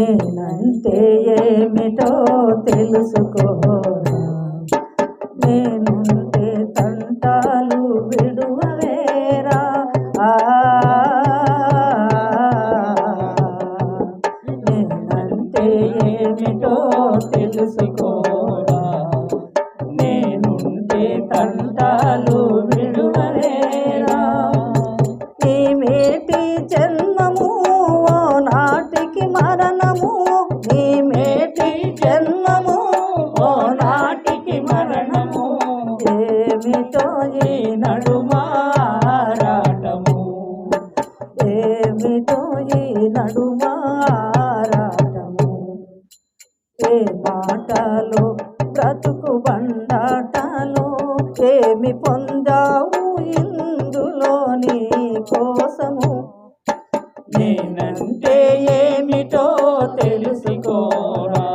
నేనంటే ఏమిటో తెలుసుకోరా? నేనుంటే తంటాలు విడువవేరా ఆ నేనంటే ఏమిటో తెలుసుకో ఆరాటము. ఏ మాటలో బ్రతుకు బండాటలో ఏమి పొందావు ఇందులో నీ కోసము? నేనంటే ఏమిటో తెలుసుకోరా?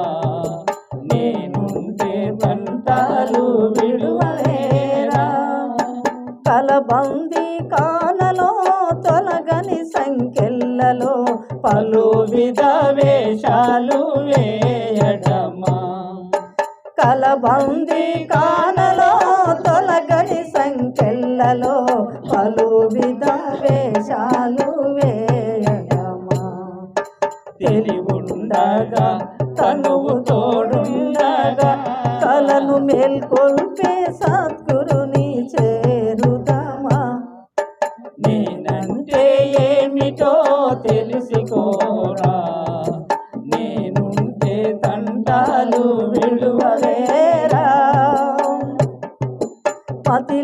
నేనుంటే పంటలు విడువలేరా? కలబంది కానలో తొలగని సంఖ్యలు పలు విధ వేషాలు వేయడమా? కలబంది కానలో తొలగని సంఖ్యలలో పలు విధ వేషాలు వేయడమా? తెలివుండగా తనువు తోడుండగా కలను మేల్కొల్పే సత్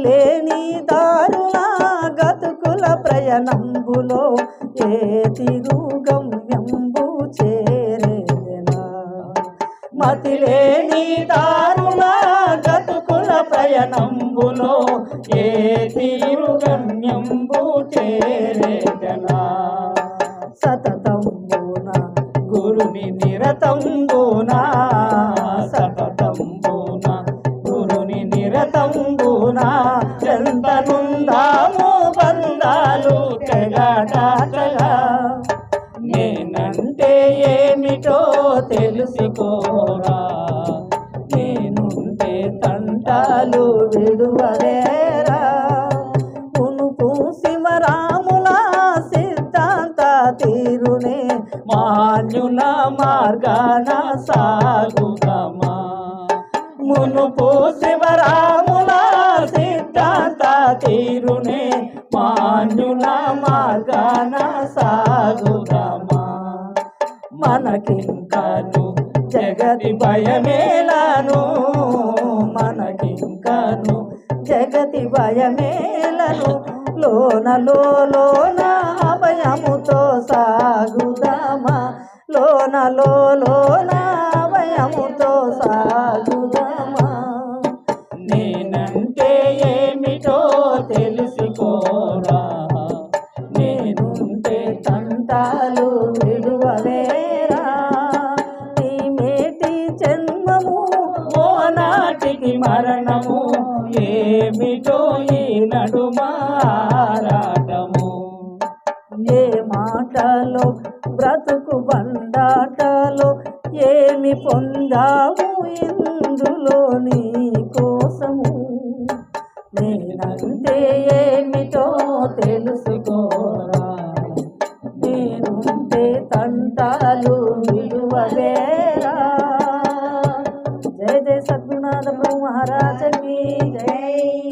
లేని దారుణ గతుకుల ప్రయాణంబులో ఏ తిరుగమ్యంబు చేరేనా మతి లేని దారుణ గతుకుల ప్రయాణంబులో ఏ తిరుగమ్యంబు చేరేనా సతతంబున గురుని నిరతంబునా ఏమిటో తెలుసుకోరా? నేనుంటే తంటాలు విడువలేరా? మునుపు శివరాముల సిద్ధాంత తీరునే మాన్యుల మార్గాన సాగుతమా? మునుపు శివరాముల సిద్ధాంత తీరునే మాన్యుల మార్గాన మనకింకాను. జగతి భయమేలాను మనకింకాను. జగతి భయమేలను లోన లోన భయముతో సాగుదామా. లోన లోన భయముతో సాగుదామా. నేనంటే ఏమిటో తెలుసుకోరా. నేనుంటే తంటాలు విడువలేరా మరణము ఏమిటో ఈ నడుమారాటము ఏ మాటలో బ్రతుకు బండాటలో ఏమి పొందావు ఇందులో నీ కోసము? నేనంటే ఏమిటో తెలుసుకోరా. నేనుంటే తంటాలు విలువలేరా